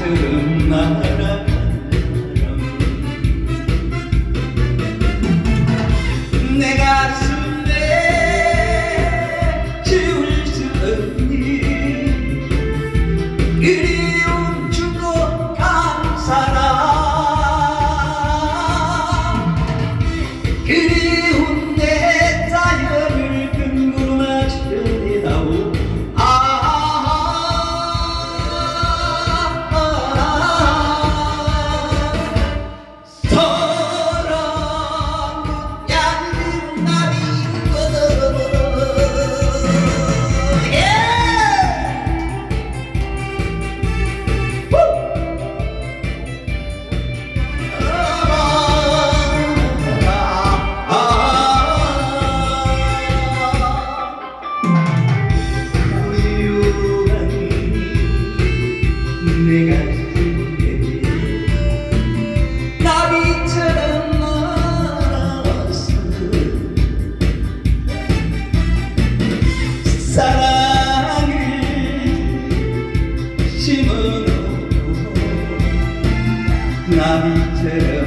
처음 날아 내 가슴에 지울 수 없니? 그리움 주고 감사라 나비처